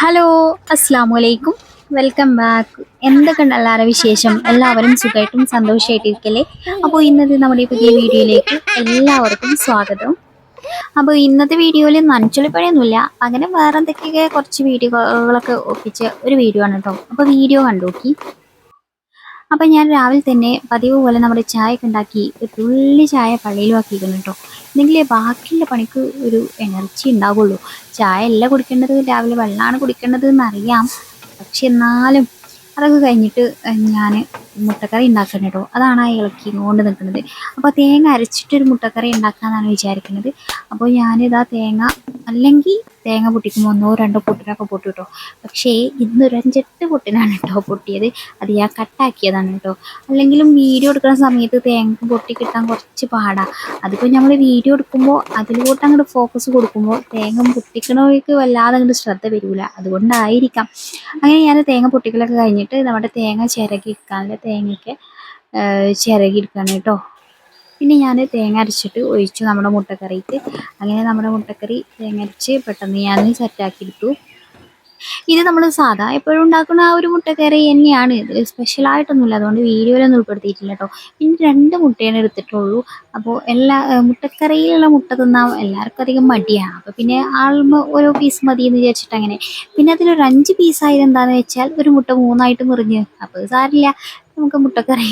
Hello അസ്സാം വലൈക്കും welcome back എന്തൊക്കെ എല്ലാവരുടെ വിശേഷം? എല്ലാവരും സുഖമായിട്ടും സന്തോഷമായിട്ടിരിക്കല്ലേ? അപ്പോൾ ഇന്നത്തെ നമ്മുടെ പുതിയ വീഡിയോയിലേക്ക് എല്ലാവർക്കും സ്വാഗതം. അപ്പോൾ ഇന്നത്തെ വീഡിയോയിൽ നനച്ചുള്ളിപ്പഴയൊന്നുമില്ല അങ്ങനെ വേറെ എന്തൊക്കെയൊക്കെ കുറച്ച് വീഡിയോകളൊക്കെ ഒപ്പിച്ച ഒരു വീഡിയോ ആണ് കേട്ടോ. അപ്പോൾ വീഡിയോ കണ്ടുനോക്കി. അപ്പോൾ അപ്പം ഞാൻ രാവിലെ തന്നെ പതിവ് പോലെ നമ്മുടെ ചായ ഒക്കെ ഉണ്ടാക്കി ഒരു തുള്ളി ചായ പള്ളിയിലും ആക്കിയിരിക്കുന്നു കേട്ടോ. എന്നെങ്കിലേ ബാക്കിയുള്ള പണിക്ക് ഒരു എനർജി ഉണ്ടാവുള്ളൂ. ചായ അല്ല കുടിക്കേണ്ടത് രാവിലെ വെള്ളമാണ് കുടിക്കേണ്ടത് എന്നറിയാം. പക്ഷെ എന്നാലും അതൊക്കെ കഴിഞ്ഞിട്ട് ഞാൻ മുട്ടക്കറി ഉണ്ടാക്കണം കേട്ടോ. അതാണ് ആ ഇളക്കി കൊണ്ട് നിൽക്കുന്നത്. അപ്പോൾ തേങ്ങ അരച്ചിട്ടൊരു മുട്ടക്കറി ഉണ്ടാക്കാമെന്നാണ് വിചാരിക്കുന്നത്. അപ്പോൾ ഞാനിതാ തേങ്ങ അല്ലെങ്കിൽ തേങ്ങ പൊട്ടിക്കുമ്പോൾ ഒന്നോ രണ്ടോ പൊട്ടിനൊക്കെ പൊട്ടു കേട്ടോ. പക്ഷേ ഇന്ന് ഒരു അഞ്ചെട്ട് പൊട്ടിനാണ് കേട്ടോ പൊട്ടിയത്. അത് ഞാൻ കട്ടാക്കിയതാണ് കേട്ടോ. അല്ലെങ്കിലും വീഡിയോ എടുക്കുന്ന സമയത്ത് തേങ്ങ പൊട്ടി കിട്ടാൻ കുറച്ച് പാടാണ് അതിപ്പോൾ നമ്മൾ വീഡിയോ എടുക്കുമ്പോൾ അതിലോട്ട് അങ്ങോട്ട് ഫോക്കസ് കൊടുക്കുമ്പോൾ തേങ്ങ പൊട്ടിക്കണവർക്ക് വല്ലാതെ അങ്ങോട്ട് ശ്രദ്ധ വരില്ല അതുകൊണ്ടായിരിക്കാം. അങ്ങനെ ഞാൻ തേങ്ങ പൊട്ടിക്കലൊക്കെ കഴിഞ്ഞിട്ട് നമ്മുടെ തേങ്ങ ചിരകി എടുക്കാനുള്ള തേങ്ങയ്ക്ക് ചിരകി എടുക്കാണ് കേട്ടോ. പിന്നെ ഞാൻ തേങ്ങ അരച്ചിട്ട് ഒഴിച്ചു നമ്മുടെ മുട്ടക്കറിക്ക്. അങ്ങനെ നമ്മുടെ മുട്ടക്കറി തേങ്ങ അരച്ച് പെട്ടെന്ന് ഞാൻ സെറ്റാക്കിയെടുത്തു ഇത് നമ്മൾ സാധാ എപ്പോഴും ഉണ്ടാക്കുന്ന ആ ഒരു മുട്ടക്കറി തന്നെയാണ്. സ്പെഷ്യൽ സ്പെഷ്യലായിട്ടൊന്നുമില്ല അതുകൊണ്ട് വീഡിയോയിലൊന്നും ഉൾപ്പെടുത്തിയിട്ടില്ല കേട്ടോ പിന്നെ രണ്ട് മുട്ടയാണ് എടുത്തിട്ടുള്ളൂ. അപ്പോൾ എല്ലാ മുട്ടക്കറിയിലുള്ള മുട്ട തിന്നാൻ എല്ലാവർക്കും അധികം മടിയാണ് അപ്പോൾ പിന്നെ ആൾ ഓരോ പീസ് മതി എന്ന് വിചാരിച്ചിട്ട് അങ്ങനെ. പിന്നെ അതിലൊരു അഞ്ച് പീസായത് എന്താണെന്ന് വെച്ചാൽ ഒരു മുട്ട മൂന്നായിട്ട് മുറിഞ്ഞ്. അപ്പോൾ സാരില്ല നമുക്ക് മുട്ടക്കറി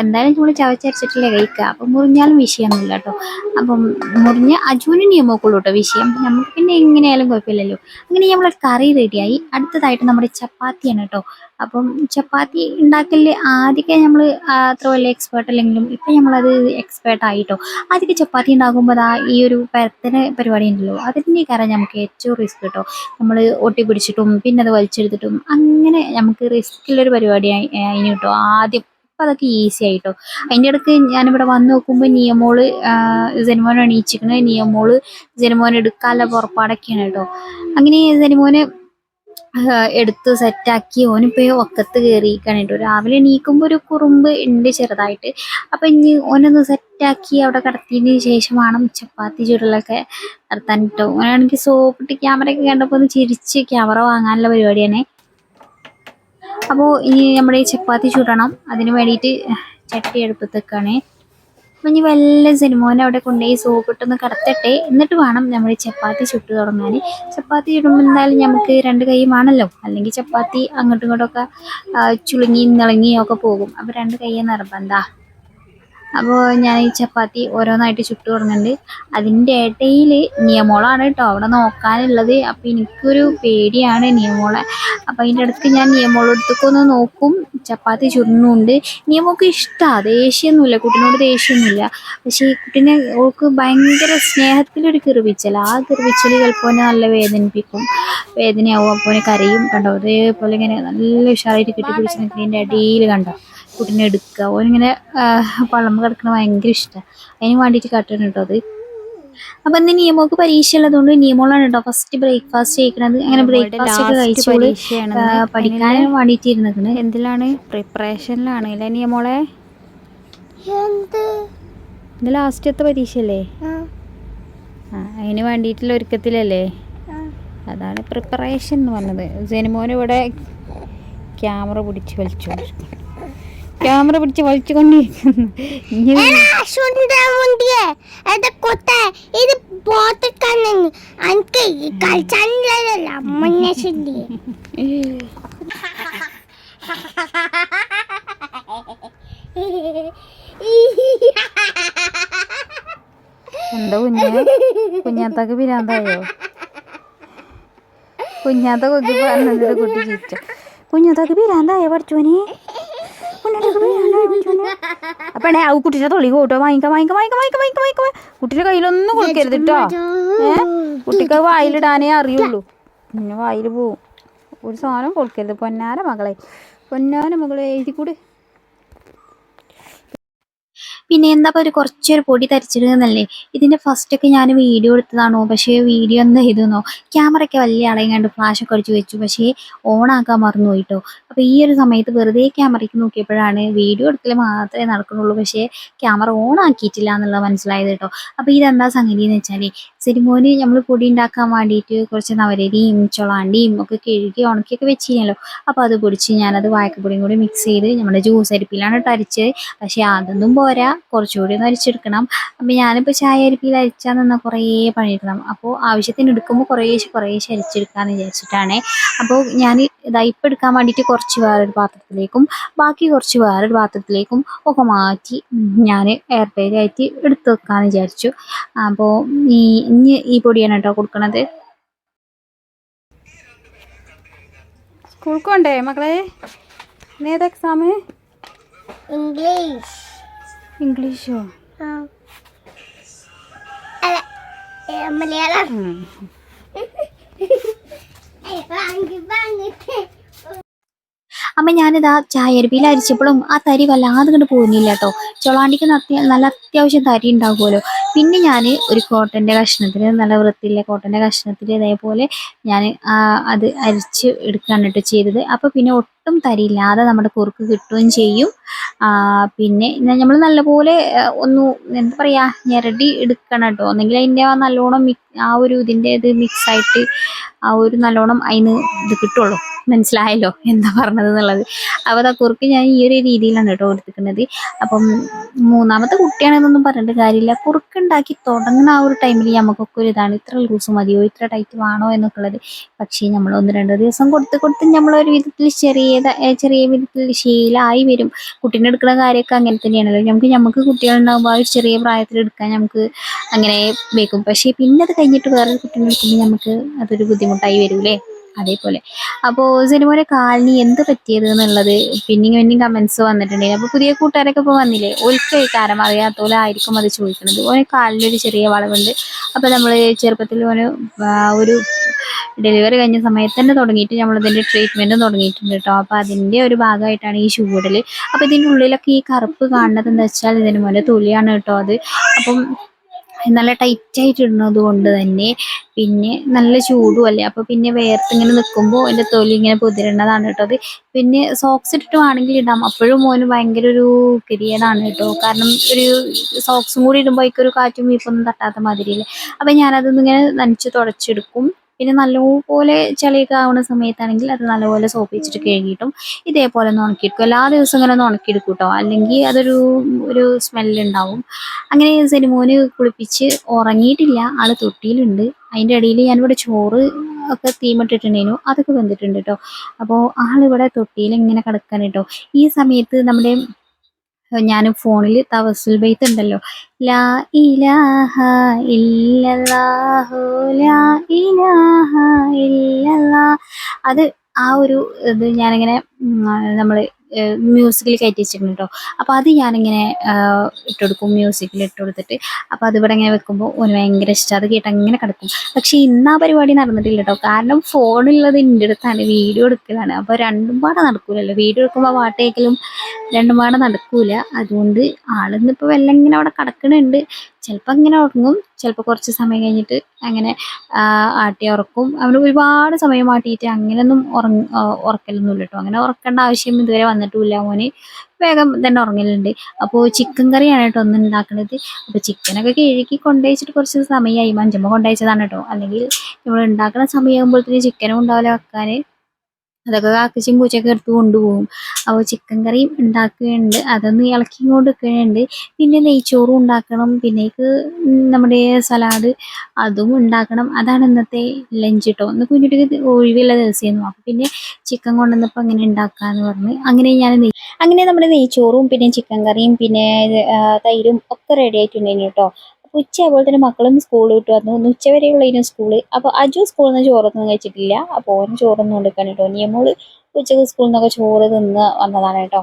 എന്തായാലും നമ്മൾ ചവച്ചരച്ചിട്ടില്ലേ കഴിക്കുക. അപ്പം മുറിഞ്ഞാലും വിഷയമൊന്നുമില്ല കേട്ടോ. അപ്പം മുറിഞ്ഞ അജുവിന് നിയമമൊക്കെയുള്ളൂ കേട്ടോ വിഷയം. നമുക്ക് പിന്നെ എങ്ങനെയായാലും കുഴപ്പമില്ലല്ലോ. അങ്ങനെ നമ്മളെ കറി റെഡിയായി അടുത്തതായിട്ട് നമ്മുടെ ചപ്പാത്തിയാണ് കേട്ടോ. അപ്പം ചപ്പാത്തി ഉണ്ടാക്കലിൽ ആദ്യമൊക്കെ നമ്മൾ അത്ര വലിയ എക്സ്പേർട്ട് അല്ലെങ്കിലും ഇപ്പം നമ്മളത് എക്സ്പേർട്ട് ആയിട്ടോ? ആദ്യമൊക്കെ ചപ്പാത്തി ഉണ്ടാക്കുമ്പോൾ അതാ ഈ ഒരു പരത്തിന് പരിപാടി ഉണ്ടല്ലോ അതിന്റെ കാരണം നമുക്ക് ഏറ്റവും റിസ്ക് കേട്ടോ നമ്മൾ ഒട്ടി പിടിച്ചിട്ടും പിന്നെ അത് വലിച്ചെടുത്തിട്ടും അങ്ങനെ നമുക്ക് റിസ്ക്കുള്ളൊരു പരിപാടിയായി അതിന് കേട്ടോ ആദ്യം ഇപ്പം അതൊക്കെ ഈസി ആയിട്ടോ. അതിന്റെ ഇടയ്ക്ക് ഞാനിവിടെ വന്ന് നോക്കുമ്പോൾ നിയമോൾ ജനുമോൻ എണീച്ചിക്കണ് നിയമോൾ ജനുമോൻ എടുക്കാനുള്ള പുറപ്പാടൊക്കെയാണ് കേട്ടോ അങ്ങനെ ജനുമോന് എടുത്ത് സെറ്റാക്കി ഓനിപ്പോൾ ഒക്കത്ത് കയറിയിരിക്കാനായിട്ട് രാവിലെ എണീക്കുമ്പോൾ ഒരു കുറുമ്പ് ഉണ്ട് ചെറുതായിട്ട്. അപ്പം ഇനി ഓനൊന്ന് സെറ്റാക്കി അവിടെ കിടത്തിയതിന് ശേഷം വേണം ചപ്പാത്തി ചുരുളൊക്കെ നടത്താൻ കേട്ടോ ഓനാണെങ്കിൽ സോപ്പിട്ട് ക്യാമറയൊക്കെ കണ്ടപ്പോൾ ഒന്ന് ചിരിച്ച് ക്യാമറ വാങ്ങാനുള്ള പരിപാടിയാണ്. അപ്പോൾ ഇനി നമ്മുടെ ചപ്പാത്തി ചുടണം. അതിന് വേണ്ടിയിട്ട് ചട്ടി അടുപ്പത്ത് വെക്കുകയാണേ അപ്പം ഇനി വല്ല സിനിമോനെ അവിടെ കൊണ്ടുപോയി സോപ്പിട്ടൊന്ന് കടത്തട്ടെ. എന്നിട്ട് വേണം നമ്മൾ ചപ്പാത്തി ചുട്ട് തുടങ്ങാൻ. ചപ്പാത്തി ചുടുമ്പോൾ എന്തായാലും നമുക്ക് രണ്ട് കൈയും വേണമല്ലോ അല്ലെങ്കിൽ ചപ്പാത്തി അങ്ങോട്ടും ഇങ്ങോട്ടൊക്കെ ചുളുങ്ങി നിളങ്ങിയും ഒക്കെ പോകും. അപ്പോൾ രണ്ട് കൈയ്യേ നിർബന്ധ. അപ്പോൾ ഞാൻ ഈ ചപ്പാത്തി ഓരോന്നായിട്ട് ചുട്ട് തുടങ്ങുന്നുണ്ട് അതിന്റെ ഇടയിൽ നിയമോളാണ് കേട്ടോ. അവിടെ നോക്കാനുള്ളത്. അപ്പോൾ എനിക്കൊരു പേടിയാണ് നിയമോളെ. അപ്പോൾ അതിന്റെ അടുത്ത് ഞാൻ നിയമോളെടുത്തൊക്കെ ഒന്ന് നോക്കും. ചപ്പാത്തി ചുടുന്നുണ്ട്. നിയമോക്ക് ഇഷ്ടമാണ് ദേഷ്യമൊന്നുമില്ല കുട്ടീനോട് ദേഷ്യമൊന്നുമില്ല പക്ഷേ ഈ കുട്ടീനെ ഓൾക്ക് ഭയങ്കര സ്നേഹത്തിലൊരു കിറിവിച്ചൽ. ആ കിറിവിച്ചൽ ചിലപ്പോൾ നല്ല വേദനിപ്പിക്കും. വേദനയാവും. അപ്പോൾ കരയും. കണ്ടോ? അതേപോലെ ഇങ്ങനെ നല്ല ഉഷാറായിട്ട് കെട്ടിപ്പിടിച്ച് നിൽക്കുന്നതിന്റെ അടിയിൽ കണ്ടോ? കുട്ടീനെ എടുക്കുക ഓനിങ്ങനെ പള്ളമ്പ് കിടക്കണ ഭയങ്കര ഇഷ്ടമാണ് അതിന് വേണ്ടിയിട്ട് കാട്ടുകയാണ് കേട്ടോ അത്. അപ്പൊ ഇന്ന് നിയമോക്ക് പരീക്ഷ ഉള്ളതുകൊണ്ട് നിയമോളാണ് കേട്ടോ ഫസ്റ്റ് ബ്രേക്ക്ഫാസ്റ്റ് കഴിക്കണത്. അങ്ങനെ ബ്രേക്ക്ഫാസ്റ്റ് ഒക്കെ കഴിച്ചോൾ. പഠിക്കാൻ വേണ്ടിയിട്ട് ഇരുന്നിക്കണ് എന്തിലാണ്? പ്രിപ്പറേഷനിലാണ് അല്ലേ നിയമോളെ? ഇത് ലാസ്റ്റത്തെ പരീക്ഷയല്ലേ? ആ. അതിന് വേണ്ടിയിട്ടുള്ള ഒരുക്കത്തിലല്ലേ? അതാണ് പ്രിപ്പറേഷൻ എന്ന് പറഞ്ഞത്. സിനിമോനിവിടെ ഇവിടെ ക്യാമറ പിടിച്ച് വലിച്ചു ക്യാമറ പിടിച്ച് വലിച്ചുകൊണ്ടിരിക്കുന്നു. എന്താ കുഞ്ഞ? കുഞ്ഞാത്താക്ക് പിരാന്തായോ? കുഞ്ഞാത്ത കൊക്കി പറഞ്ഞത് കുട്ടി ചിരിച്ചു. കുഞ്ഞാത്താക്ക് പിരാന്തായോ പഠിച്ചോനെ? പഠിച്ചോനെ അപ്പണേ ആ കുട്ടിയുടെ തൊളി കൂട്ടോ വാങ്ങിക്ക വാങ്ങിക്ക വാങ്ങിക്ക വാങ്ങിക്ക വാങ്ങിക്ക വാങ്ങിക്ക. കുട്ടിയുടെ കയ്യിലൊന്നും കൊടുക്കരുത് കേട്ടോ ഏ? കുട്ടിക്ക് വായിലിടാനേ അറിയുള്ളൂ. പിന്നെ വായിൽ പോവും. ഒരു സാധനം കൊടുക്കരുത്. പൊന്നാര മകളെ പൊന്നാര മകളെ എഴുതി കൂടെ പിന്നെ എന്താ ഒരു കുറച്ചൊരു പൊടി തരിച്ചിടുന്നല്ലേ ഇതിന്റെ ഫസ്റ്റൊക്കെ ഞാൻ വീഡിയോ എടുത്തതാണോ? പക്ഷേ വീഡിയോ എന്താ ക്യാമറ ക്യാമറയ്ക്ക് വലിയ അളയും കണ്ട് ഫ്ലാഷൊക്കെ അടിച്ച് വെച്ചു. പക്ഷേ ഓണാക്കാൻ മറന്നു പോയിട്ടോ അപ്പോൾ ഈ ഒരു സമയത്ത് വെറുതെ ക്യാമറയ്ക്ക് നോക്കിയപ്പോഴാണ് വീഡിയോ എടുക്കൽ മാത്രമേ നടക്കുന്നുള്ളൂ. പക്ഷേ ക്യാമറ ഓൺ ആക്കിയിട്ടില്ല എന്നുള്ളത് മനസ്സിലായത് കേട്ടോ അപ്പോൾ ഇതെന്താ സംഗതി എന്ന് വെച്ചാൽ സെരിമോന് നമ്മൾ പൊടി ഉണ്ടാക്കാൻ വേണ്ടിയിട്ട് കുറച്ച് നവരരിയും ചൊളാണ്ടിയും ഒക്കെ കഴുകി ഉണക്കിയൊക്കെ വെച്ചിരുന്നല്ലോ. അപ്പോൾ അത് പൊടിച്ച് ഞാനത് വായക്കപ്പൊടിയും കൂടി മിക്സ് ചെയ്ത് നമ്മുടെ ജ്യൂസ് അരിപ്പിലാണ് കേട്ടോ അരിച്ചത്. പക്ഷേ അതൊന്നും പോരാ. കുറച്ചുകൂടി ഒന്ന് അരിച്ചെടുക്കണം. അപ്പം ഞാനിപ്പോൾ ചായ അരിപ്പിയിൽ അരിച്ചാൽ നിന്ന് കുറേ പണിയെടുക്കണം. അപ്പോൾ ആവശ്യത്തിന് എടുക്കുമ്പോൾ കുറേശ്ശെ കുറേശ്ശെ അരിച്ചെടുക്കാമെന്ന് വിചാരിച്ചിട്ടാണ്. അപ്പോൾ ഞാൻ ഇതാ ഇപ്പം എടുക്കാൻ വേണ്ടിയിട്ട് കുറച്ച് വേറൊരു പാത്രത്തിലേക്കും ബാക്കി കുറച്ച് വേറൊരു പാത്രത്തിലേക്കും ഒക്കെ മാറ്റി ഞാൻ എയർ ആയിട്ട് എടുത്ത് വെക്കാമെന്ന് വിചാരിച്ചു. അപ്പോൾ ഈ ഇനി ഈ പൊടിയാണ് കേട്ടോ കൊടുക്കണത്. സ്കൂൾക്ക് കൊണ്ടേ മക്കളെ? ഏതാ എക്സാം ഇംഗ്ലീഷ് ഇംഗ്ലീഷോ? അമ്മ അല്ല ചായ മലയാളം. അപ്പം ഞാനിതാ ചായരപ്പിയിൽ അരിച്ചപ്പോഴും ആ തരി വല്ലാതെ കണ്ട് പോകുന്നില്ല കേട്ടോ ചൊളാണ്ടിക്ക് നല്ല അത്യാവശ്യം തരി ഉണ്ടാകുമല്ലോ പിന്നെ ഞാൻ ഒരു കോട്ടന്റെ കഷ്ണത്തിൽ നല്ല വൃത്തിയില്ല കോട്ടന്റെ കഷ്ണത്തിൽ ഇതേപോലെ ഞാൻ അത് അരിച്ച് എടുക്കുകയാണ് കേട്ടോ ചെയ്തത്. അപ്പോൾ പിന്നെ ഒട്ടും തരിയില്ലാതെ നമ്മുടെ കുറുക്ക് കിട്ടുകയും ചെയ്യും. പിന്നെ നമ്മൾ നല്ലപോലെ ഒന്ന് എന്താ പറയുക ഞെരടി എടുക്കണം കേട്ടോ. ഒന്നെങ്കിൽ അതിന്റെ ആ നല്ലോണം മിക് ആ ഒരു ഇതിന്റെ ഇത് മിക്സായിട്ട് ആ ഒരു നല്ലോണം അതിന് ഇത് കിട്ടുള്ളൂ. മനസ്സിലായല്ലോ എന്താ പറഞ്ഞത് എന്നുള്ളത്. അപ്പോൾ ആ കുറുക്ക് ഞാൻ ഈ ഒരു രീതിയിലാണ് കേട്ടോ എടുത്തിരിക്കുന്നത്. അപ്പം മൂന്നാമത്തെ കുട്ടിയാണെന്നൊന്നും പറഞ്ഞിട്ട് കാര്യമില്ല. കുറുക്ക് ഉണ്ടാക്കി തുടങ്ങുന്ന ആ ഒരു ടൈമിൽ നമുക്കൊക്കെ ഒരു ഇതാണ്. ഇത്ര ലൂസ് മതിയോ? ഇത്ര ടൈറ്റ് വേണോ? എന്നൊക്കെ ഉള്ളത് പക്ഷേ നമ്മൾ ഒന്ന് രണ്ട് ദിവസം കൊടുത്ത് കൊടുത്ത് നമ്മളൊരു വിധത്തിൽ ചെറിയ ചെറിയ വിധത്തിൽ ശീലമായി വരും. കുട്ടീനെ എടുക്കുന്ന കാര്യമൊക്കെ അങ്ങനെ തന്നെയാണല്ലോ. നമുക്ക് നമുക്ക് കുട്ടികളുണ്ടാകുമ്പോൾ ആ ഒരു ചെറിയ പ്രായത്തിൽ എടുക്കാൻ നമുക്ക് അങ്ങനെ വെക്കും പക്ഷേ പിന്നെ അത് കഴിഞ്ഞിട്ട് വേറൊരു കുട്ടീനെ എടുക്കുമ്പോൾ നമുക്ക് അതൊരു ബുദ്ധിമുട്ടായി വരൂലേ അതേപോലെ. അപ്പോൾ സിനിമയുടെ കാലിന് എന്ത് പറ്റിയത് എന്നുള്ളത് പിന്നെയും പിന്നെയും കമൻസ് വന്നിട്ടുണ്ടായിരുന്നു അപ്പോൾ പുതിയ കൂട്ടുകാരൊക്കെ ഇപ്പോൾ വന്നില്ലേ? ഒരിക്കൽ കാരം അറിയാത്തോലെ ആയിരിക്കും അത് ചോദിക്കുന്നത് ഓന് കാലിനൊരു ചെറിയ വളവുണ്ട്. അപ്പോൾ നമ്മൾ ചെറുപ്പത്തിൽ ഓന് ഒരു ഡെലിവറി കഴിഞ്ഞ സമയത്ത് തന്നെ തുടങ്ങിയിട്ട് നമ്മളിതിന്റെ ട്രീറ്റ്മെന്റ് തുടങ്ങിയിട്ടുണ്ട് കേട്ടോ അപ്പോൾ അതിന്റെ ഒരു ഭാഗമായിട്ടാണ് ഈ ചൂടൽ അപ്പോൾ ഇതിന്റെ ഉള്ളിലൊക്കെ ഈ കറുപ്പ് കാണുന്നത് എന്താ വെച്ചാൽ ഇതിന് പോലെ തൊലിയാണ് കേട്ടോ അത്. അപ്പം നല്ല ടൈറ്റായിട്ട് ഇടുന്നത് കൊണ്ട് തന്നെ പിന്നെ നല്ല ചൂടും അല്ലേ? അപ്പോൾ പിന്നെ വേർത്ത് ഇങ്ങനെ നിൽക്കുമ്പോൾ എന്റെ തൊലി ഇങ്ങനെ പൊതിരണതാണ് കേട്ടോ അത്. പിന്നെ സോക്സ് ഇട്ടിട്ട് വേണമെങ്കിൽ ഇടാം. അപ്പോഴും മോന് ഭയങ്കര ഒരു ഗതികേടാണ് കേട്ടോ കാരണം ഒരു സോക്സും കൂടി ഇടുമ്പോൾ ഒരു കാറ്റും വീപ്പൊന്നും തട്ടാത്ത മാതിരിയില്ല? അപ്പം ഞാനതൊന്നിങ്ങനെ നനച്ച് തുടച്ചെടുക്കും. പിന്നെ നല്ലപോലെ ചളിയൊക്കെ ആവുന്ന സമയത്താണെങ്കിൽ അത് നല്ലപോലെ സോപ്പ് വെച്ചിട്ട് കഴുകിയിട്ടും ഇതേപോലെ ഒന്ന് ഉണക്കിയെടുക്കും. എല്ലാ ദിവസവും ഇങ്ങനെ ഒന്ന് ഉണക്കിയെടുക്കും കേട്ടോ അല്ലെങ്കിൽ അതൊരു ഒരു സ്മെല്ലുണ്ടാവും. അങ്ങനെ സിനിമോന് കുളിപ്പിച്ച് ഉറങ്ങിയിട്ടില്ല. ആൾ തൊട്ടിയിലുണ്ട്. അതിന്റെ ഇടയിൽ ഞാനിവിടെ ചോറ് ഒക്കെ തീമിട്ടിട്ടുണ്ടേനു. അതൊക്കെ വെന്തിട്ടുണ്ട് കേട്ടോ അപ്പോൾ ആളിവിടെ തൊട്ടിയിൽ ഇങ്ങനെ കിടക്കാൻ കേട്ടോ ഈ സമയത്ത് നമ്മുടെ ഞാൻ ഫോണിൽ തവസുൽ ബൈത്ത് ഉണ്ടല്ലോ. ലാ ഇലാഹ ഇല്ലല്ലാഹു ലാ ഇല്ലല്ലാ അത് ആ ഒരു ഇത് ഞാനിങ്ങനെ നമ്മൾ മ്യൂസിക്കിൽ കയറ്റി വെച്ചിട്ടുണ്ട് കേട്ടോ അപ്പോൾ അത് ഞാനിങ്ങനെ ഇട്ട് കൊടുക്കും മ്യൂസിക്കിൽ ഇട്ട് കൊടുത്തിട്ട് അപ്പോൾ അതിവിടെ ഇങ്ങനെ വെക്കുമ്പോൾ ഓന് ഭയങ്കര ഇഷ്ടം. അത് കേട്ട് അങ്ങനെ കിടക്കും. പക്ഷേ ഇന്ന് ആ പരിപാടി നടന്നിട്ടില്ല കേട്ടോ കാരണം ഫോണുള്ളത് എന്റെ അടുത്താണ്. വീഡിയോ എടുക്കലാണ്. അപ്പോൾ രണ്ടും പാടെ നടക്കൂലല്ലോ. വീഡിയോ എടുക്കുമ്പോൾ പാട്ട് കേൾക്കലും രണ്ടും പാടെ നടക്കൂല. അതുകൊണ്ട് ആളിന്നിപ്പോൾ വെല്ലം ഇങ്ങനെ അവിടെ കിടക്കണുണ്ട്. ചിലപ്പോൾ ഇങ്ങനെ ഉറങ്ങും. ചിലപ്പോൾ കുറച്ച് സമയം കഴിഞ്ഞിട്ട് അങ്ങനെ ആട്ടി ഉറക്കും. അവന് ഒരുപാട് സമയം ആട്ടിയിട്ട് അങ്ങനെയൊന്നും ഉറങ്ങ ഉറക്കലൊന്നും ഉറക്കലൊന്നുമില്ല കേട്ടോ. അങ്ങനെ ഉറക്കേണ്ട ആവശ്യം ഇതുവരെ വന്നിട്ടുമില്ല മോന്. വേഗം തന്നെ ഉറങ്ങലുണ്ട്. അപ്പോൾ ചിക്കൻ കറിയാണ് കേട്ടോ ഒന്ന് ഉണ്ടാക്കുന്നത് അപ്പോൾ ചിക്കനൊക്കെ കഴുകി കൊണ്ടുവച്ചിട്ട് കുറച്ച് സമയമായി മഞ്ചമ്മ കൊണ്ടുവച്ചതാണ് കേട്ടോ. അല്ലെങ്കിൽ നമ്മൾ ഉണ്ടാക്കുന്ന സമയമാകുമ്പോഴത്തേന് ചിക്കനും ഉണ്ടാവില്ല വെക്കാൻ. അതൊക്കെ കാക്കച്ചും പൂച്ചയൊക്കെ എടുത്ത് കൊണ്ടുപോകും. അപ്പോൾ ചിക്കൻ കറിയും ഉണ്ടാക്കുകയുണ്ട്. അതൊന്ന് ഇളക്കി കൊണ്ട് വെക്കുകയുണ്ട്. പിന്നെ നെയ്ച്ചോറും ഉണ്ടാക്കണം. പിന്നേക്ക് നമ്മുടെ സലാഡ് അതും ഉണ്ടാക്കണം. അതാണ് ഇന്നത്തെ ലഞ്ച് കേട്ടോ ഒന്ന് കുഞ്ഞിട്ട് ഒഴിവുള്ള ദിവസമായിരുന്നു അപ്പോൾ പിന്നെ ചിക്കൻ കൊണ്ടുവന്നപ്പോൾ അങ്ങനെ ഉണ്ടാക്കാമെന്ന് പറഞ്ഞ് അങ്ങനെ ഞാൻ നെയ് അങ്ങനെ നമ്മുടെ നെയ്ച്ചോറും പിന്നെ ചിക്കൻ കറിയും പിന്നെ തൈരും ഒക്കെ റെഡി ആയിട്ടുണ്ടായിരുന്നു കേട്ടോ അപ്പോൾ അതുപോലെ തന്നെ മക്കളും സ്കൂളിൽ വിട്ട് വന്നു. ഒന്ന് ഉച്ച വരെയുള്ളതിനും സ്കൂൾ അപ്പോൾ അജു സ്കൂളിൽ നിന്ന് ചോറൊന്നും കഴിച്ചിട്ടില്ല. അപ്പോൾ ഓൻ ചോറൊന്നും കൊടുക്കാൻ കേട്ടോ. നിയമോൾ ഉച്ചയ്ക്ക് സ്കൂളിൽ നിന്നൊക്കെ ചോറ് തിന്ന് വന്നതാണ് കേട്ടോ.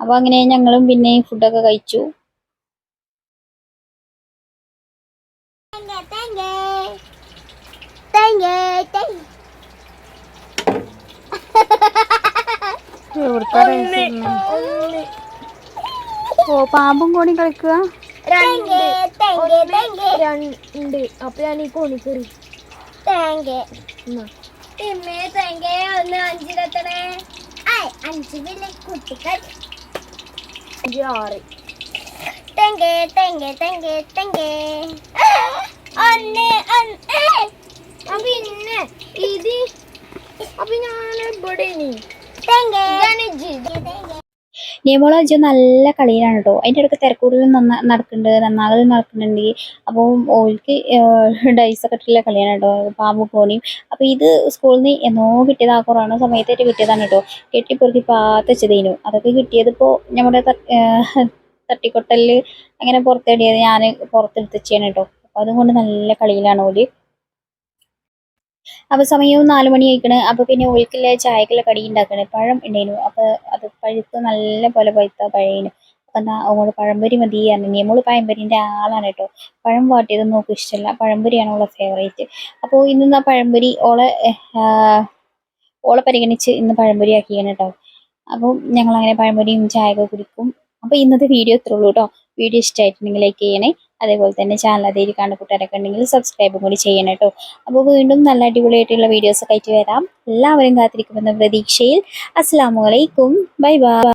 അപ്പോൾ അങ്ങനെ ഞങ്ങളും പിന്നെ ഫുഡൊക്കെ കഴിച്ചു? ഓ പാമ്പും കോണി കളിക്കുക രണ്ട് അപ്പൊ ഞാൻ ഈ കോണി കയറി. തേങ്ങ തിമ്മേ തേങ്ങ ഒന്ന് അഞ്ചിലെത്തണേ. അഞ്ച് പിന്നെ കുട്ടികൾ. അഞ്ച് ആറ്. തെങ്ങ തെങ്ങ തെങ്ങ തെങ്ങ ഒന്ന് പിന്നെ ഇത്. അപ്പൊ ഞാൻ ഇവിടെ തെങ്ങ നിയമോള ജോ നല്ല കളിയിലാണ് കേട്ടോ അതിന്റെ ഇടയ്ക്ക് തിരക്കൂടലും നന്നാ നടക്കുന്നുണ്ട് നന്നാകലും നടക്കുന്നുണ്ട് അപ്പോൾ ഓൾക്ക് ഡൈസൊക്കെ ഇട്ടുള്ള കളിയാണ് കേട്ടോ പാമ്പും കോണിയും. അപ്പോൾ ഇത് സ്കൂളിൽ നിന്ന് എന്നോ കിട്ടിയത് ആ കൊറോണ സമയത്തായിട്ട് കിട്ടിയതാണ് കേട്ടോ കെട്ടിപ്പൊറുക്കി പാത്തച്ചതേനു അതൊക്കെ കിട്ടിയതിപ്പോൾ നമ്മുടെ തട്ടിക്കൊട്ടലിൽ അങ്ങനെ പുറത്തേടിയത് ഞാൻ പുറത്തെടുത്ത് ചെയ്യണം കേട്ടോ അപ്പോൾ അതുകൊണ്ട് നല്ല കളിയിലാണ് ഓൽ. അപ്പോൾ സമയവും നാല് മണി ആയിക്കണ് അപ്പോൾ പിന്നെ ഒഴുക്കില്ല ചായക്കുള്ള കടി ഉണ്ടാക്കണേ പഴം ഉണ്ടായിരുന്നു അപ്പോൾ അത് പഴുത്ത് നല്ല പോലെ പഴുത്ത പഴയനു അപ്പം എന്നാ അവളോട് പഴംപൊരി മതി പറഞ്ഞു. നമ്മൾ പഴംപൊരിന്റെ ആളാണ് കേട്ടോ പഴം വാട്ടിയതൊന്നും നോക്കും ഇഷ്ടമല്ല പഴംപൊരിയാണ് അവളെ ഫേവറേറ്റ് അപ്പോൾ ഇന്ന് ആ പഴംപൊരി ഓളെ ഓളെ പരിഗണിച്ച് ഇന്ന് പഴംപൊരി ആക്കിയാണ് കേട്ടോ അപ്പം ഞങ്ങൾ അങ്ങനെ പഴംപൊരിയും ചായയൊക്കെ കുടിക്കും. അപ്പോൾ ഇന്നത്തെ വീഡിയോ ഇത്രേ ഉള്ളൂ കേട്ടോ വീഡിയോ ഇഷ്ടമായിട്ടുണ്ടെങ്കിൽ ലൈക്ക് ചെയ്യണേ. അതേപോലെ തന്നെ ചാനൽ അതേ കാണുന്ന കൂട്ടുകാരൊക്കെ ഉണ്ടെങ്കിൽ സബ്സ്ക്രൈബും കൂടി ചെയ്യണം കേട്ടോ. അപ്പോൾ വീണ്ടും നല്ല അടിപൊളിയായിട്ടുള്ള വീഡിയോസൊക്കെ ആയിട്ട് വരാം. എല്ലാവരും കാത്തിരിക്കുമെന്ന പ്രതീക്ഷയിൽ. അസ്സാം വലൈക്കും ബൈ ബൈ